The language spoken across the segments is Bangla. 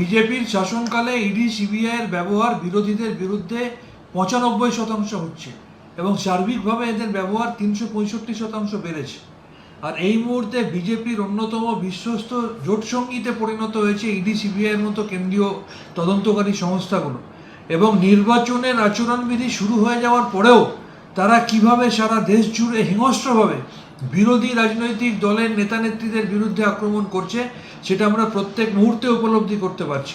বিজেপির শাসনকালে ইডি সিবিআইয়ের ব্যবহার বিরোধীদের বিরুদ্ধে পঁচানব্বই শতাংশ হচ্ছে এবং সার্বিকভাবে এদের ব্যবহার তিনশো পঁয়ষট্টি শতাংশ বেড়েছে। আর এই মুহূর্তে বিজেপির অন্যতম বিশ্বস্ত জোটসঙ্গীতে পরিণত হয়েছে ইডি সিবিআইয়ের মতো কেন্দ্রীয় তদন্তকারী সংস্থাগুলো এবং নির্বাচনের আচরণবিধি শুরু হয়ে যাওয়ার পরেও তারা কীভাবে সারা দেশ জুড়ে হিংস্রভাবে বিরোধী রাজনৈতিক দলের নেতানেত্রীদের বিরুদ্ধে আক্রমণ করছে, সেটা আমরা প্রত্যেক মুহূর্তে উপলব্ধি করতে পারছি।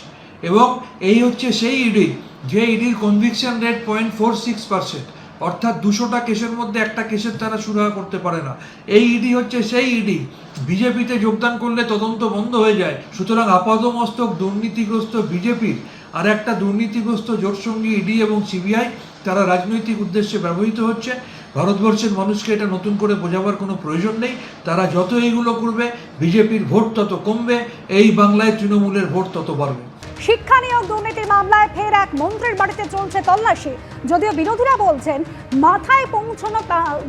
এবং এই হচ্ছে সেই ইডি, যে ইডির conviction rate point four six percent অর্থাৎ দুশোটা কেসের মধ্যে একটা কেসের তারা সুরাহা করতে পারে না। এই ইডি হচ্ছে সেই ইডি, বিজেপিতে যোগদান করলে তদন্ত বন্ধ হয়ে যায়। সুতরাং আপাদমস্তক দুর্নীতিগ্রস্ত বিজেপির আর একটা দুর্নীতিগ্রস্ত জোটসঙ্গী ইডি এবং সিবিআই, তারা রাজনৈতিক উদ্দেশ্যে ব্যবহৃত হচ্ছে। ভারতবর্ষের মানুষকে এটা নতুন করে বোঝাবার কোনো প্রয়োজন নেই। তারা যত এইগুলো করবে, বিজেপির ভোট তত কমবে, এই বাংলায় তৃণমূলের ভোট তত বাড়বে। শিক্ষা নিয়োগ দুর্নীতির মামলায় ফের এক মন্ত্রীর বাড়িতে চলছে তল্লাশি। যদিও বিরোধীরা বলছেন, মাথায় পৌঁছানো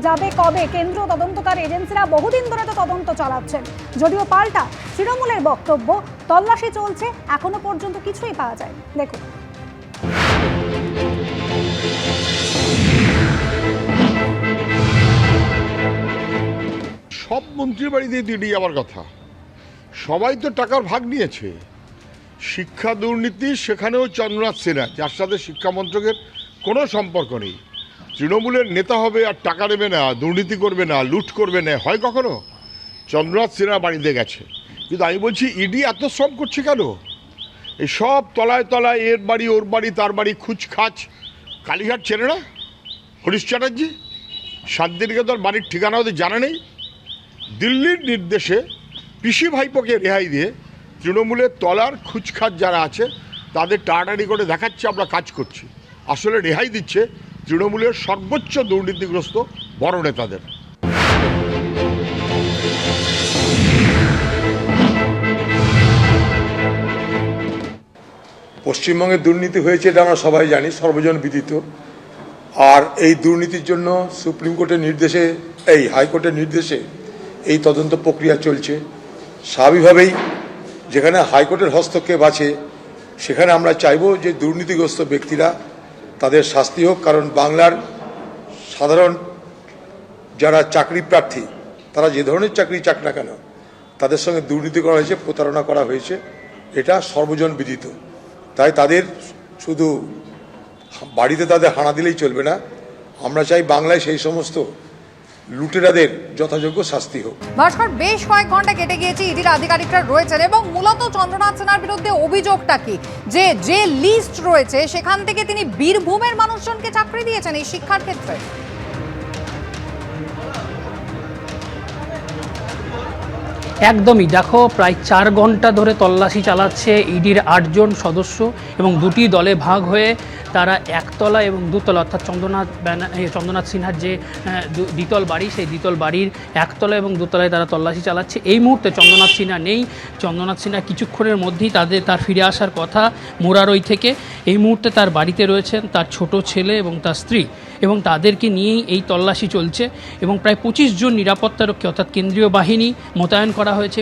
যাবে কবে? কেন্দ্র তদন্তকারী এজেন্সিরা বহুদিন ধরে তো তদন্ত চালাচ্ছেন। যদিও পাল্টা, তৃণমূলের বক্তব্য, তল্লাশি চলছে, এখনও পর্যন্ত কিছুই পাওয়া যায় দেখুন। সব মন্ত্রীর বাড়িতে দিদি যাওয়ার কথা। সবাই তো টাকার ভাগ নিয়েছে। শিক্ষা দুর্নীতি সেখানেও চন্দ্রনাথ সিনহা যার সাথে শিক্ষামন্ত্রকের কোনো সম্পর্ক নেই। তৃণমূলের নেতা হবে আর টাকা নেবে না, দুর্নীতি করবে না, লুট করবে না, হয় কখনো? চন্দ্রনাথ সিনহা বাড়িতে গেছে। কিন্তু আমি বলছি, ইডি এত শ্রম করছে কেন? এই সব তলায় তলায় এর বাড়ি, ওর বাড়ি, তার বাড়ি খুচ খাচ কালীঘাট চেনে না? হরিশ চ্যাটার্জি? শান্তিনিকেতন বাড়ির ঠিকানা ওদের জানা নেই? দিল্লির নির্দেশে পিসি ভাইপোকে রেহাই দিয়ে তৃণমূলের তলার খুচখাচ যারা আছে, তাদের টাটারি করে দেখাচ্ছে, আমরা কাজ করছি। আসলে রেহাই দিচ্ছে তৃণমূলের সর্বোচ্চ দুর্নীতিগ্রস্ত বড় নেতাদের। পশ্চিমবঙ্গে দুর্নীতি হয়েছে এটা আমরা সবাই জানি, সর্বজন বিদিত আর এই দুর্নীতির জন্য সুপ্রিম কোর্টের নির্দেশে, এই হাইকোর্টের নির্দেশে এই তদন্ত প্রক্রিয়া চলছে। স্বাভাবিকভাবেই যেখানে হাইকোর্টের হস্তক্ষেপ আছে, সেখানে আমরা চাইব যে দুর্নীতিগ্রস্ত ব্যক্তিরা তাদের শাস্তি হোক, কারণ বাংলার সাধারণ যারা চাকরি প্রার্থী, তারা যে ধরনের চাকরি চাক না কেন, তাদের সঙ্গে দুর্নীতি করা হয়েছে, প্রতারণা করা হয়েছে, এটা সর্বজন বিদিত। তাই তাদের শুধু বাড়িতে তাদের হানা দিলেই চলবে না। আমরা চাই বাংলায় সেই সমস্ত লুটেরাদের যথাযোগ্য শাস্তি হোক। ভাস্কর, বেশ কয়েক ঘণ্টা কেটে গিয়েছে, ইডির আধিকারিকরা রয়েছেন এবং মূলত চন্দ্রনাথ সেনার বিরুদ্ধে অভিযোগটা কি? যে যে লিস্ট রয়েছে, সেখান থেকে তিনি বীরভূমের মানুষজনকে চাকরি দিয়েছেন এই শিক্ষার ক্ষেত্রে। একদমই। দেখো প্রায় চার ঘণ্টা ধরে তল্লাশি চালাচ্ছে ইডির আটজন সদস্য এবং দুটি দলে ভাগ হয়ে তারা একতলা এবং দুতলা অর্থাৎ চন্দ্রনাথ ব্যানা এ, চন্দ্রনাথ সিনহার যে দ্বিতল বাড়ি সেই দ্বিতল বাড়ির একতলা এবং দুতলায় তারা তল্লাশি চালাচ্ছে। এই মুহূর্তে চন্দ্রনাথ সিনহা নেই। চন্দ্রনাথ সিনহা কিছুক্ষণের মধ্যেই তাদের তার ফিরে আসার কথা মোরারই থেকে। এই মুহূর্তে তার বাড়িতে রয়েছেন তার ছোট ছেলে এবং তার স্ত্রী। এবং তাদেরকে নিয়েই এই তল্লাশি চলছে এবং প্রায় পঁচিশ জন নিরাপত্তারক্ষী অর্থাৎ কেন্দ্রীয় বাহিনী মোতায়েন করা হয়েছে।